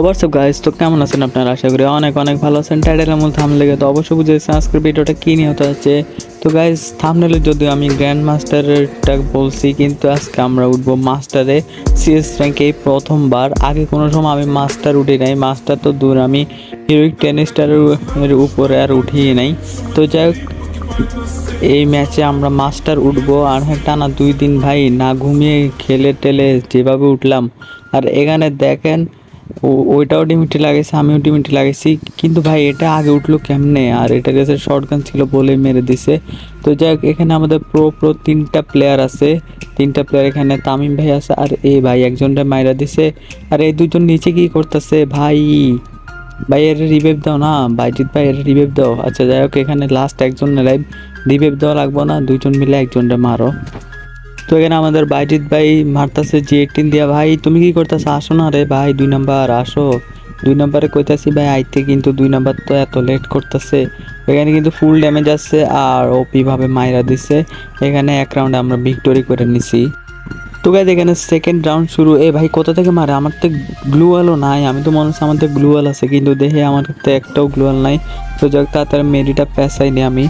WhatsApp guys তো কেমন আছেন আপনারা? আশা করি অনেক অনেক ভালো আছেন। টাইটেলের মধ্যে থাম লেগে তো অবশ্যই বুঝেছেন আজকের ভিডিওটা কী নিয়ে হতে হচ্ছে তো গাইস থামনেলে যদিও আমি গ্র্যান্ড মাস্টারেরটা বলছি, কিন্তু আজকে আমরা উঠবো মাস্টারে সিএস র্যাঙ্কে প্রথমবার। আগে কোনো সময় আমি মাস্টার উঠি নাই। মাস্টার তো দূর, আমি হিরোইক টেন স্টারের উপরে আর উঠিয়ে নাই। তো যাই হোক, এই ম্যাচে আমরা মাস্টার উঠবো। আর হ্যাঁ টানা দুই দিন ভাই না ঘুমিয়ে খেলে টেলে যেভাবে উঠলাম। আর এখানে দেখেন ওইটাও ডিমিটি লাগাইছে, আমিও ডিমিটি লাগাইছি। কিন্তু ভাই, এটা আগে উঠল কেমনে? আর এটা কাছে শর্ট গান ছিল বলে মেরে দিছে। তো যাই এখানে আমাদের প্রো প্রো তিনটা প্লেয়ার আছে। তিনটা প্লেয়ার এখানে তামিম ভাই আছে আর এই ভাই একজনটা মাইরা দিছে। আর এই দুজন নিচে কি করতেছে? ভাই ভাই, এর রিভেভ দাও না। বাইজিৎ ভাই, এর রিভেভ দাও। আচ্ছা যাই হোক, এখানে লাস্ট একজন লাইভ রিভেভ দেওয়া লাগবো না, দুইজন মিলে একজনটা মারো। তো এখানে আমাদের বাইজিৎ ভাই মারতাছে জি এইটিন দিয়া। ভাই, তুমি কি করতেছো? আসো না রে ভাই, দুই নাম্বার, আসো। দুই নাম্বারে কইতাছি, ভাই, আইতে কিন্তু দুই নাম্বার তো এত লেট করতেছে। এখানে কিন্তু ফুল ড্যামেজ আছে আর ওপি ভাবে মাইরা দিছে। এখানে এক রাউন্ডে আমরা ভিক্টোরি করে নিছি। তো গাইজ এখানে সেকেন্ড রাউন্ড শুরু। এ ভাই, কোথা থেকে মারে? আমার তো গ্লুয়ালও নাই। আমি তো মনে হচ্ছে আমার তো গ্লুয়াল আছে, কিন্তু দেখে আমার তো একটাও গ্লুয়াল নাই। তো যাক, তাড়াতাড়ি মেডিটা পেঁচাইনি আমি।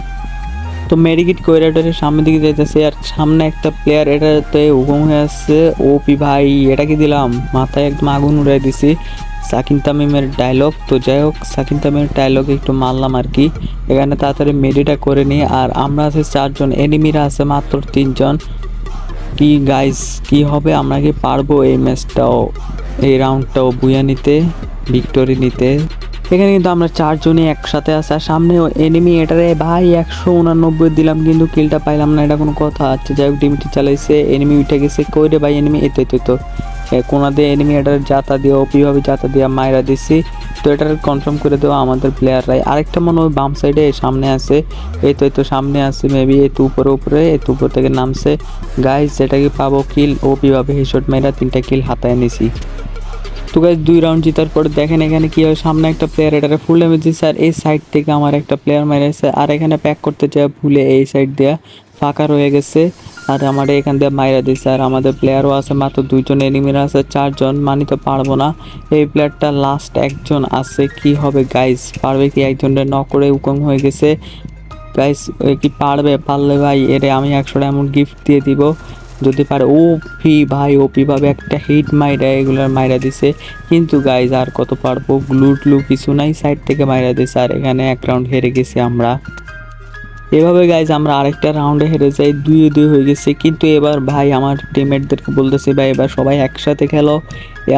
তো মেডিকেট কোয়েরাটারের সামনের দিকে যাইতেছে, আর সামনে একটা প্লেয়ার এটাতে উগম হয়ে আসছে। ওপি ভাই, এটা কি দিলাম? মাথায় একদম আগুন উড়াই দিছি। সাকিন তামিমের ডায়লগ তো যাই হোক, সাকিন তামিমের ডায়লগ একটু মারলাম আর কি। এখানে তাড়াতাড়ি মেডিটা করে নিই আর আমরা আছে চারজন, এনিমিরা আছে মাত্র তিনজন। কি গাইস কি হবে? আমরা কি পারব এই ম্যাচটাও এই রাউন্ডটাও বুয়া নিতে ভিক্টোরি নিতে? এখানে কিন্তু আমরা চারজনই একসাথে আছে আর সামনে এনিমি এটারে ভাই একশো উনানব্বই দিলাম কিন্তু কিলটা পাইলাম না। এটা কোনো কথা। আছে যাই হোক ডিমিটি চালাইছে এনিমি উঠে গেছে। কই রে ভাই এনিমি এই তো তো, কোনা এনিমি এটার জাতা দিয়ে ওপিভাবে জাতা দিয়ে মাইরা দিছি। তো এটার কনফার্ম করে দেওয়া আমাদের প্লেয়াররাই আরেকটা মনে হয় বাম সাইডে সামনে আছে। এই তো এই তো সামনে আছে মেবি এই তো উপরে উপরে এই তো উপর থেকে নামছে। গাইস যেটাকে পাবো? কিল ওপিভাবে হেডশট মাইরা তিনটা কিল হাতায় নিছি। তো গাইজ দুই রাউন্ড জিতার পরে দেখেন এখানে কি হয় সামনে একটা প্লেয়ার এটারে ফুল ড্যামেজ দিচ্ছে আর এই সাইড থেকে আমার একটা প্লেয়ার মেরেছে আর এখানে প্যাক করতে যায় ভুলে এই সাইড দেয়া ফাঁকা রয়ে গেছে। আর আমার এখান দিয়ে মাইরা দিচ্ছে আর আমাদের প্লেয়ারও আছে, মাত্র দুইজন এনিমিরা আছে, চারজন। মানি তো পারব না। এই প্লেয়ারটা লাস্ট একজন আছে। কি হবে গাইজ পারবে কি? একজনের ন করে উকম হয়ে গেছে। গাইস কি পারবে? পারলে ভাই, এরে আমি একশোটা এমন গিফট দিয়ে দিব। যদি পারে, ও পি ভাই ওপি ভাবে একটা হিট মাইরা, এগুলোর মাইরা দিছে। কিন্তু গাইজ আর কত পারব? গ্লু ট্লু কিছু নাই সাইড থেকে মাইরা দিছে, আর এখানে এক রাউন্ড হেরে গেছি আমরা। এভাবে গাইজ আমরা আরেকটা রাউন্ডে হেরে যাই, দুয়ে দুই হয়ে গেছে। কিন্তু এবার ভাই, আমার টিমমেটদেরকে বলতেছি, ভাই, এবার সবাই একসাথে খেলো।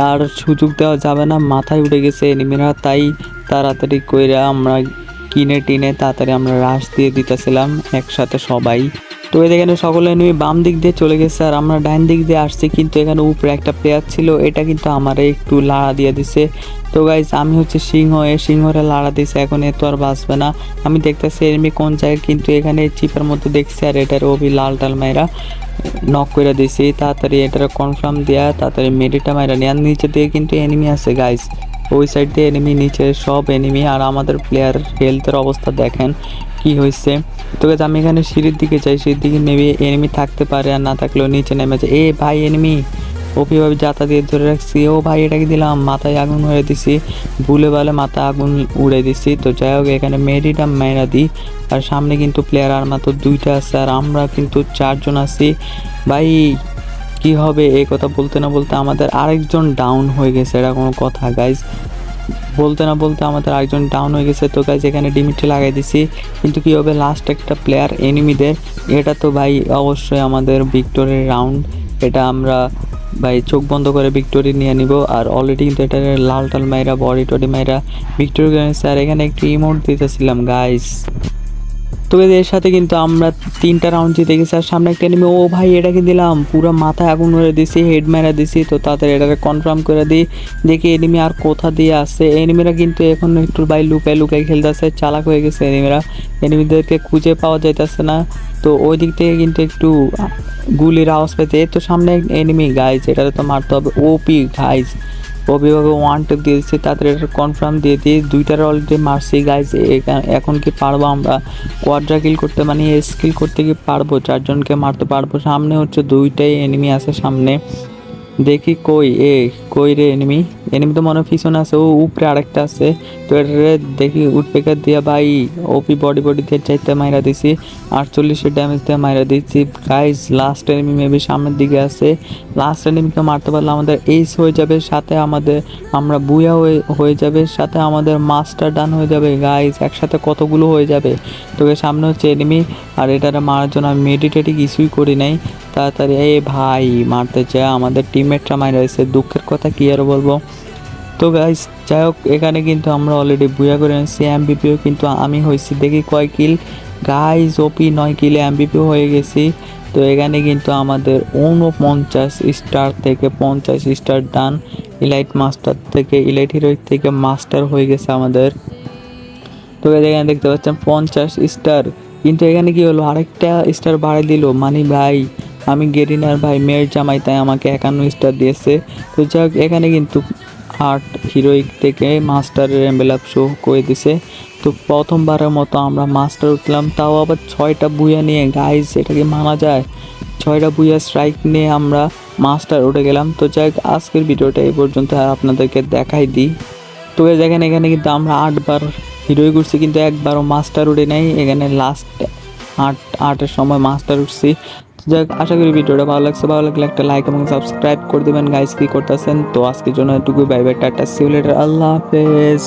আর সুযোগ দেওয়া যাবে না, মাথায় উঠে গেছে এনিমিরা তাই তাড়াতাড়ি কইরা আমরা কিনে টিনে তাড়াতাড়ি আমরা রাশ দিয়ে দিতেছিলাম, একসাথে সবাই। তো এখানে সকলে নিয়ে বাম দিক দিয়ে চলে গেছে, আর আমরা ডাইন দিক দিয়ে আসছি, কিন্তু এখানে উপরে একটা প্লেয়ার ছিল, এটা কিন্তু আমারে একটু লাড়া দিয়ে দিছে। তো গাইজ আমি হচ্ছে সিংহ, এ সিংহরে লাড়া দিছে, এখন এ তো আর বাঁচবে না। আমি দেখতেছি এমনি কোন জায়গায় কিন্তু এখানে চিপের মতো দেখছি, আর এটার অভি লাল টাল মাইরা নক করে দিছি। তাড়াতাড়ি এটার কনফার্ম দেয়া, তাড়াতাড়ি মেডিটা মাইরা নিয়ে নিচে দিয়ে কিন্তু এনিমি আছে গাইজ ওই সাইড দিয়ে এনিমি নিচে সব এনিমি আর আমাদের প্লেয়ার হেলথের অবস্থা দেখেন। কি হয়েছে? তো guys, আমি এখানে সিঁড়ির দিকে যাই সিঁড়ির দিকে নেমে এনিমি থাকতে পারে আর না থাকলেও নিচে নেমে এ ভাই এনিমি ওপিভাবে যাতা দিয়ে ধরে রাখছি। ও ভাই এটাকে দিলাম? মাথায় আগুন হয়ে দিছি। ভুলে বালে মাথায় আগুন উড়ে দিছি। তো যাই হোক এখানে মেডিটা মেরা দিই আর সামনে কিন্তু প্লেয়ার আর মাত্র দুইটা আছে। আর আমরা কিন্তু চারজন আছি। ভাই কি হবে? এই কথা বলতে না বলতে আমাদের আরেকজন ডাউন হয়ে গেছে। এটা কোনো কথা গাইজ বলতে না বলতে আমাদের আরেকজন ডাউন হয়ে গেছে। তো গাইজ এখানে ডিমিটে লাগাই দিছি। কিন্তু কি হবে লাস্ট একটা প্লেয়ার এনিমিদের এটা তো ভাই অবশ্যই আমাদের ভিক্টোরির রাউন্ড এটা আমরা ভাই চোখ বন্ধ করে ভিক্টোরি নিয়ে নিব। আর অলরেডি কিন্তু এটা লাল টাল মাইরা বডি টডি মাইরা ভিক্টোরি আর এখানে একটি ইমোট দিতেছিলাম গাইস তো এর সাথে কিন্তু আমরা তিনটা রাউন্ড জিতে গেছি। আর সামনে একটা এনিমি ও ভাই, এটাকে দিলাম। পুরো মাথায় আগুন মেরে দিছি হেড মেরা দিছি। তো তাদের এটাকে কনফার্ম করে দিই, দেখি এনিমি আর কোথা দিয়ে আসছে। এনিমিরা কিন্তু এখন একটু ভাই লুকায় লুকায় খেলতেছে, চালাক হয়ে গেছে এনিমিরা এনিমিদেরকে খুঁজে পাওয়া যাইতেছে না। তো ওই দিক থেকে কিন্তু একটু গুলির আওয়াজ পেতে। তো সামনে এনিমি গাইজ এটাতে তো মারতে হবে। ওপি গাইজ অভিভাবক ওয়ান টু দিয়ে দিচ্ছে তাদের এটা কনফার্ম দিয়ে দিয়ে দুইটার অলরেডি মারছি গাইজ এখন কি পারব আমরা? কোয়াড্রা কিল করতে মানে স্কিল করতে কি পারব? চারজনকে মারতে পারব? সামনে হচ্ছে দুইটাই এনিমি আছে সামনে। দেখি কই, এ, কই রে এনিমি এনিমি তো মনে পিছনে আছে, ও উপরে আরেকটা আছে। তো এটারে দেখি উঠপেকার দিয়া, ভাই ওপি বডি বডি দিয়ে চাইতে মাইরা দিছি আটচল্লিশের ড্যামেজ দিয়ে মাইরা দিচ্ছি গাইজ লাস্ট এনিমি মেবি সামনের দিকে আছে। লাস্ট এনিমিকে মারতে পারলে আমাদের এইস হয়ে যাবে, সাথে আমাদের, আমরা বুয়া হয়ে হয়ে যাবে, সাথে আমাদের মাস্টার ডান হয়ে যাবে। গাইজ একসাথে কতগুলো হয়ে যাবে? তোকে সামনে হচ্ছে এনিমি আর এটারে মারার জন্য আমি মেডিটেটি কিছুই করি নাই। তাড়াতাড়ি, এ ভাই, মারতে চায় আমাদের টিমমেটরা মারা এসে দুঃখের কথা কি আর বলব? তো গাইস যাই হোক, এখানে কিন্তু আমরা অলরেডি বুয়া করে নিচ্ছি এমবিপিও কিন্তু আমি হয়েছি। দেখি কয় কিল গাইস ওপি নয় কিলে এমবিপিও হয়ে গেছি। তো এখানে কিন্তু আমাদের উনপঞ্চাশ স্টার থেকে পঞ্চাশ স্টার ডান ইলাইট মাস্টার থেকে ইলাইট হিরোইক থেকে মাস্টার হয়ে গেছে আমাদের। তো এখানে দেখতে পাচ্ছেন পঞ্চাশ স্টার কিন্তু এখানে কি হলো? আরেকটা স্টার বাড়াই দিল। মানে ভাই আমি গেরিনার ভাই মেয়ের জামাই, তাই আমাকে একান্ন স্টার দিয়েছে। তো যাই এখানে কিন্তু আট হিরোইক থেকে মাস্টারের এম্বেলাপ শো করে দিছে। তো প্রথমবারের মতো আমরা মাস্টার উঠলাম, তাও আবার ছয়টা বুয়া নিয়ে গাইজ এটা কি মানা যায়? ছয়টা বুয়া স্ট্রাইক নিয়ে আমরা মাস্টার উঠে গেলাম। তো যাই আজকের ভিডিওটা এই পর্যন্ত আপনাদেরকে দেখাই দিই। তো দেখেন, এখানে কিন্তু আমরা আটবার হিরোই করছি কিন্তু একবারও মাস্টার উঠে নাই। এখানে লাস্ট আট, আটের সময় মাস্টার উঠছি। হোক, আশা করি ভিডিওটা ভালো লাগছে। ভালো লাগলে একটা লাইক এবং সাবস্ক্রাইব করে দেবেন। গাইস কি করতেছেন? তো আজকের জন্য এটুকু বাই বাই টাটা সিউলেটার আল্লাহ হাফেজ।